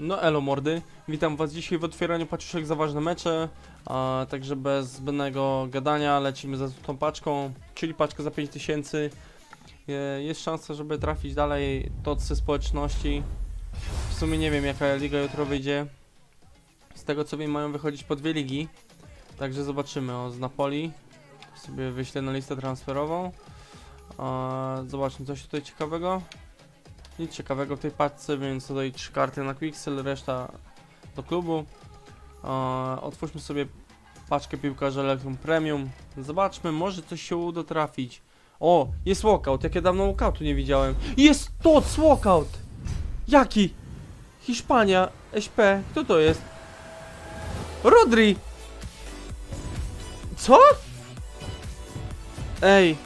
No elo mordy, witam was dzisiaj w otwieraniu paczuszek za ważne mecze, a także bez zbędnego gadania lecimy za tą paczką, czyli paczka za 5000. Je- Jest szansa, żeby trafić dalej tocy społeczności. W sumie nie wiem jaka liga jutro wyjdzie. Z tego co wiem mają wychodzić po dwie ligi, także zobaczymy. O, z Napoli sobie wyślę na listę transferową. A, zobaczmy coś tutaj ciekawego. Nic ciekawego w tej paczce, więc tutaj trzy karty na Quixel, reszta do klubu. E, otwórzmy sobie paczkę piłkarza Electrum Premium. Zobaczmy, może coś się uda trafić. O, jest walkout, jak ja dawno walkoutu nie widziałem. Jest to walkout! Jaki? Hiszpania, SP, kto to jest? Rodri! Co? Ej,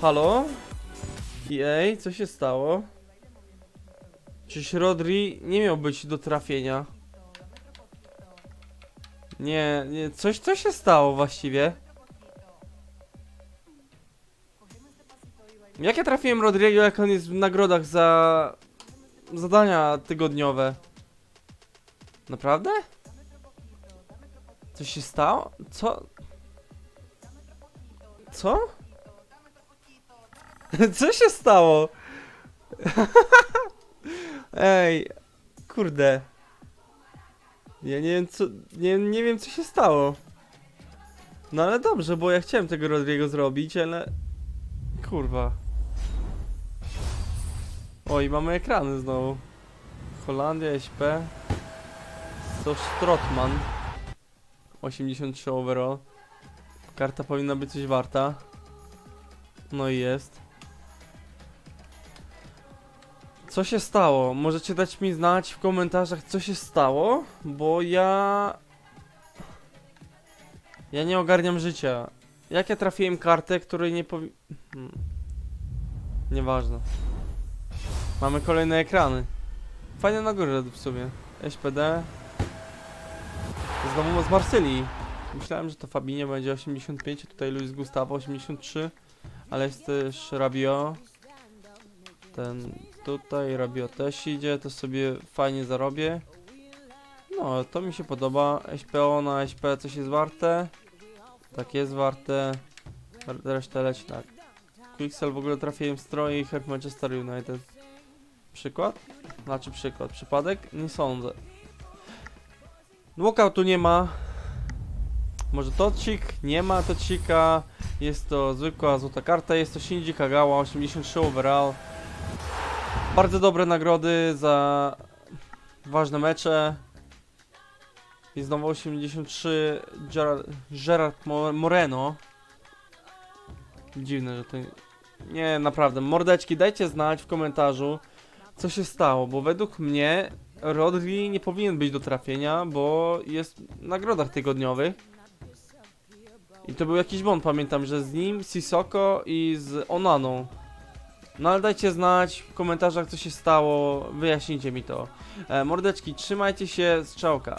Halo? Jej, co się stało? Czyż Rodri nie miał być do trafienia? Nie, nie, coś, co się stało właściwie? Jak ja trafiłem Rodriego, jak on jest w nagrodach za zadania tygodniowe? Naprawdę? Coś się stało? Co? Co? Co się stało? Ej, kurde. Ja nie wiem co, nie, nie wiem co się stało. No ale dobrze, bo ja chciałem tego Rodrigo zrobić, ale... Kurwa. Oj, mamy ekrany znowu. Holandia, SP. To Strotman. 83 overall. Karta powinna być coś warta. No i jest. Co się stało? Możecie dać mi znać w komentarzach, co się stało, bo ja. Ja nie ogarniam życia. Jak ja trafiłem kartę, której nie powi. Hmm. Nieważne. Mamy kolejne ekrany. Fajne na górze w sumie. SPD. Znowu z Marsylii. Myślałem, że to Fabinie będzie 85, tutaj Luis Gustavo 83. Ale jest też Rabio. Ten tutaj, Rabio też idzie, to sobie fajnie zarobię. No, to mi się podoba. SPO na SP coś jest warte. Tak jest warte. R- Resztę leci tak. Quixel w ogóle trafiłem w stroje i Herb Manchester United. Przykład? Znaczy przykład. Przypadek? Nie sądzę. Walkoutu nie ma. Może tocik? Nie ma tocika. Jest to zwykła złota karta, jest to Shinji Kagawa, 83 overall. Bardzo dobre nagrody za ważne mecze. I znowu 83 Gerard, Gerard Mo- Moreno. Dziwne, że to... Nie, naprawdę. Mordeczki, dajcie znać w komentarzu, co się stało, bo według mnie Rodri nie powinien być do trafienia, bo jest w nagrodach tygodniowych. I to był jakiś błąd, pamiętam, że z nim, Sisoko i z Onaną. No ale dajcie znać w komentarzach co się stało, wyjaśnijcie mi to. E, mordeczki, trzymajcie się, strzałka.